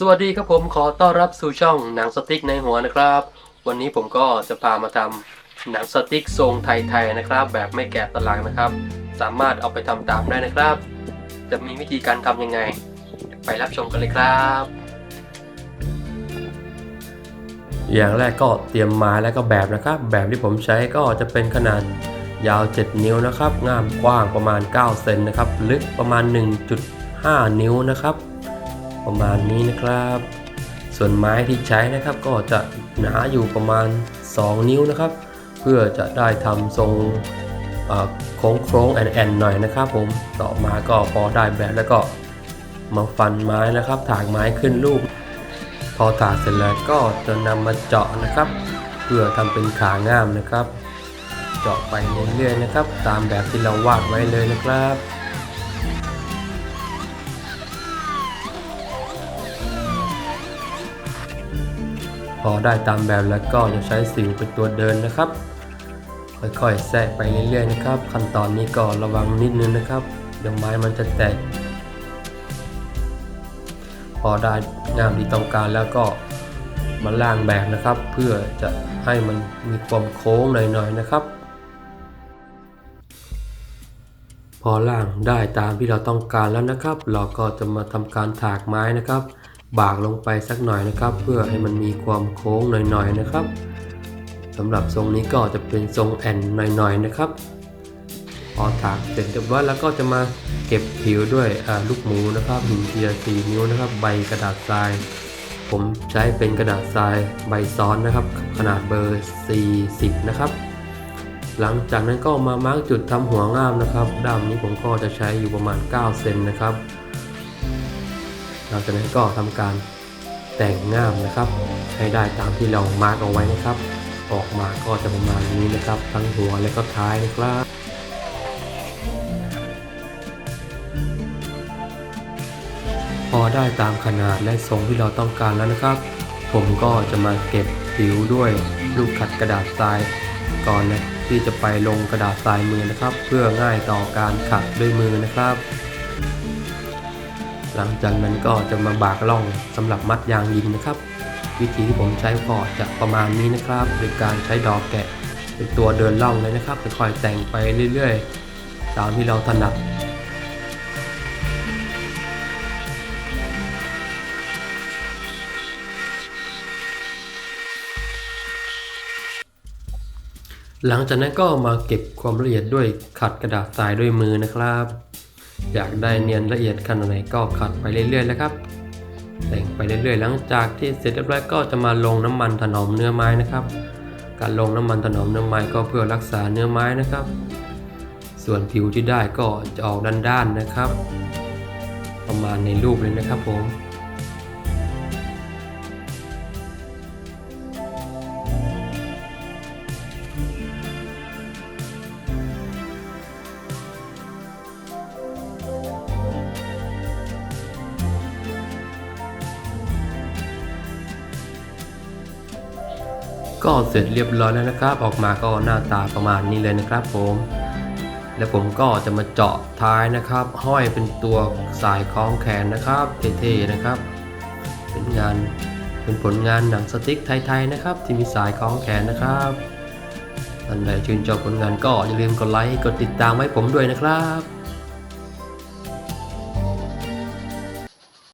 สวัสดีครับผมขอต้อนรับสู่ช่องหนังสติ๊กในหัวนะครับ วันนี้ผมก็จะพามาทำหนังสติ๊กทรงไทยๆนะครับ แบบไม่แกะสลักนะครับ สามารถเอาไปทำตามได้นะครับ จะมีวิธีการทำยังไง ไปรับชมกันเลยครับ อย่างแรกก็เตรียมไม้แล้วก็แบบนะครับ แบบที่ผมใช้ก็จะเป็นขนาดยาว 7 นิ้วนะครับง่ามกว้างประมาณ 9 เซนนะครับ ลึกประมาณ 1.5 นิ้วนะครับ ประมาณนี้นะครับ ส่วนไม้ที่ใช้นะครับก็จะหนาอยู่ประมาณ 2 นิ้วนะครับ เพื่อจะได้ทำทรงโค้งโค้งแอนแอนหน่อยนะครับผมต่อมาก็พอได้แบบแล้วก็มาฟันไม้นะครับถากไม้ขึ้นรูป พอถากเสร็จแล้วก็จะนำมาเจาะนะครับ เพื่อทำเป็นขาง่ามนะครับ เจาะไปเรื่อยๆนะครับ ตามแบบที่เราวาดไว้เลยนะครับ อได้ตามแบบแล้วก็จะใช้สิวเป็นตัวเดินนะครับ ค่อยๆแทรกไปเรื่อยๆนะครับ ขั้นตอนนี้ก็ระวังนิดนึงนะครับเดี๋ยวไม้มันจะแตก พอได้งามที่ต้องการแล้วก็มาล่างแบบนะครับ เพื่อจะให้มันมีความโค้งหน่อยๆนะครับ พอล่างได้ตามที่เราต้องการแล้วนะครับ เราก็จะมาทำการถากไม้นะครับ บากลงไปสักหน่อยนะครับ เพื่อให้มันมีความโค้งหน่อยๆนะครับสำหรับทรงนี้ก็จะเป็นทรงแอนหน่อยๆนะครับพอถากเสร็จเรียบร้อยแล้วก็จะมาเก็บผิวด้วยลูกหมูนะครับหินเจียสีนิ้วนะครับ ใบกระดาษทราย ผมใช้เป็นกระดาษทรายใบซ้อนนะครับ ขนาดเบอร์ 40 นะครับ หลังจากนั้นก็มามาร์กจุดทำหัวง่ามนะครับ ด้ามนี้ผมก็จะใช้อยู่ประมาณ 9 เซนนะครับ หลังจากนั้นก็ทำการแต่งง่ามนะครับ ให้ได้ตามที่เรามาร์กเอาไว้นะครับ ออกมาก็จะประมาณนี้นะครับ ทั้งหัวและก็ท้ายนะครับพอได้ตามขนาดและทรงที่เราต้องการแล้วนะครับ ผมก็จะมาเก็บผิวด้วยลูกขัดกระดาษทรายก่อนนะที่จะไปลงกระดาษทรายมือนะครับ เพื่อง่ายต่อการขัดด้วยมือนะครับ หลังจากนั้นก็จะมาบากล่องสำหรับมัดยางยิงนะครับ วิธีที่ผมใช้ก็จะประมาณนี้นะครับโดยการใช้ดอกแกะ เป็นตัวเดินล่องเลยนะครับค่อยๆแต่งไปเรื่อยๆ ตามที่เราถนัดหลังจากนั้นก็มาเก็บความละเอียดด้วยขัดกระดาษทรายด้วยมือนะครับ อยากได้เนียนละเอียดขนาดไหนก็ขัดไปเรื่อยๆแล้วครับ แต่งไปเรื่อยๆ หลังจากที่เสร็จเรียบร้อยก็จะมาลงน้ำมันถนอมเนื้อไม้นะครับ การลงน้ำมันถนอมเนื้อไม้ก็เพื่อรักษาเนื้อไม้นะครับ ส่วนผิวที่ได้ก็จะออกด้านๆนะครับ ประมาณในรูปเลยนะครับผม ก็เสร็จเรียบร้อยแล้วนะครับ ออกมาก็หน้าตาประมาณนี้เลยนะครับผมแล้วผมก็จะมาเจาะท้ายนะครับ ห้อยเป็นตัวสายคล้องแขนนะครับเท่ๆนะครับ เป็นงานเป็นผลงานหนังสติ๊กไทยๆนะครับ ที่มีสายคล้องแขนนะครับท่านใดชื่นชอบผลงานก็อย่าลืมกดไลค์กดติดตามไว้ผมด้วยนะครับ